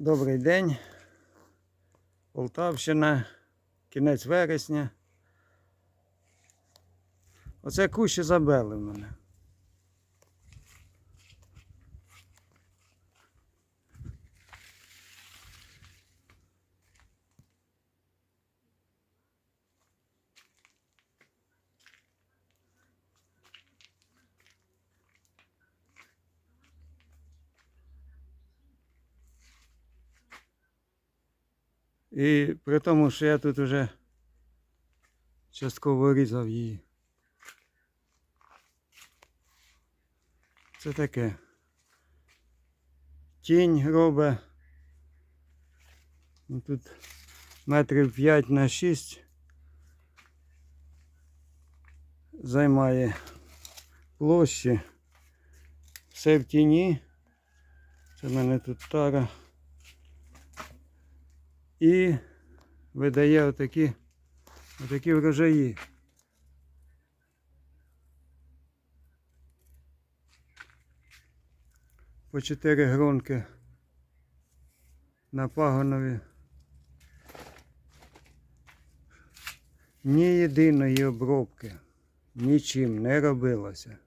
Добрий день. Полтавщина, кінець вересня. Оце кущі забели в мене. І при тому, що я тут вже частково різав її. Це таке. Тінь робить. Ну, Тут метрів 5 на 6 займає площі. Все в тіні. Це в мене тут тара. І видає отакі, отакі врожаї. По чотири гронки на пагонові. Ні єдиної обробки нічим не робилося.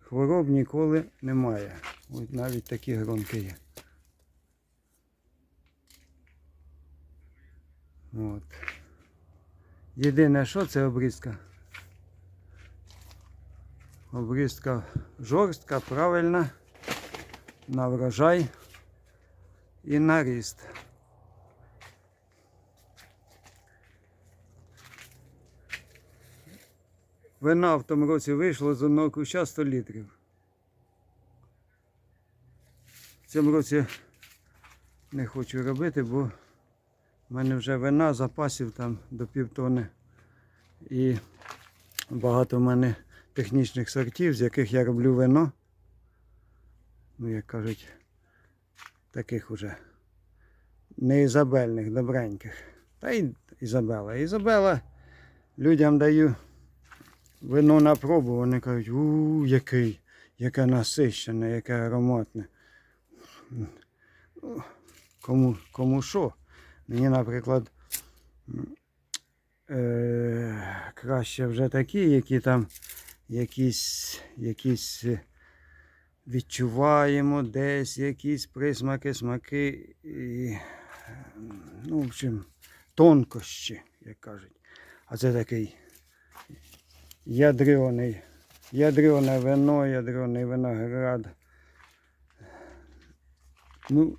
Хвороб ніколи немає. Ось навіть такі гронки є. От. Єдине, що це обрізка. Обрізка жорстка, правильна, на врожай і на ріст. Вина в тому році вийшло з одного куща 100 літрів. В цьому році не хочу робити, бо в мене вже вина запасів там до півтони. І багато в мене технічних сортів, з яких я роблю вино. Ну, як кажуть, таких уже не ізабельних, добреньких. Та й Ізабела. Ізабела людям даю вино на пробу, вони кажуть, у який, яке насищене, яке ароматне. Ну, Кому, кому що. Мені, наприклад, е, краще вже такі, які там якісь, якісь відчуваємо десь, якісь присмаки, смаки, і, ну, в общем, тонкощі, як кажуть. А це такий ядрений, ядрене вино, ядрений виноград. Ну,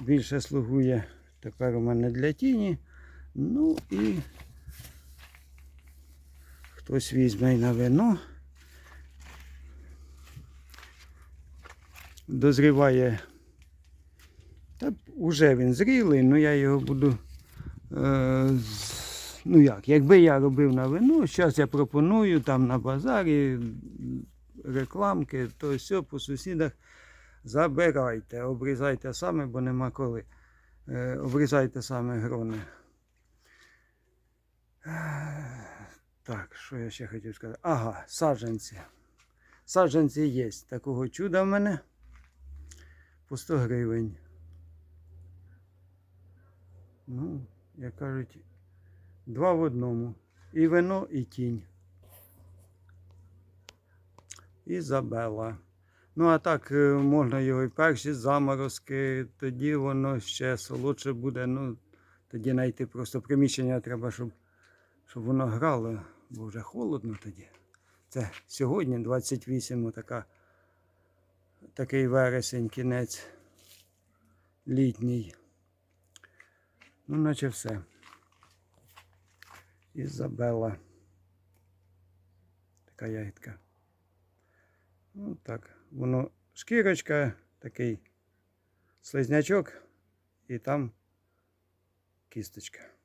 більше слугує тепер у мене для тіні. Ну і хтось візьме й на вино. Дозріває. Та вже він зрілий, але я його буду. Е, ну як, якби я робив на вино, зараз я пропоную там на базарі рекламки, то все по сусідах забирайте, обрізайте саме, бо нема коли. Е, обрізайте саме грони. Так, що я ще хотів сказати? Ага, саджанці. Саджанці є. Такого чуда в мене по 100 гривень. Ну, як кажуть, два в одному. І вино, і тінь. Ізабела. Ну, а так е, можна його і перші заморозки, тоді воно ще солодше буде. Ну, тоді знайти просто приміщення треба, щоб, щоб воно грало, бо вже холодно тоді. Це сьогодні 28, така, такий вересень, кінець літній. Ну, наче все. Ізабела. Така ягідка. Ну так, воно шкірочка, такий слизнячок і там кісточка.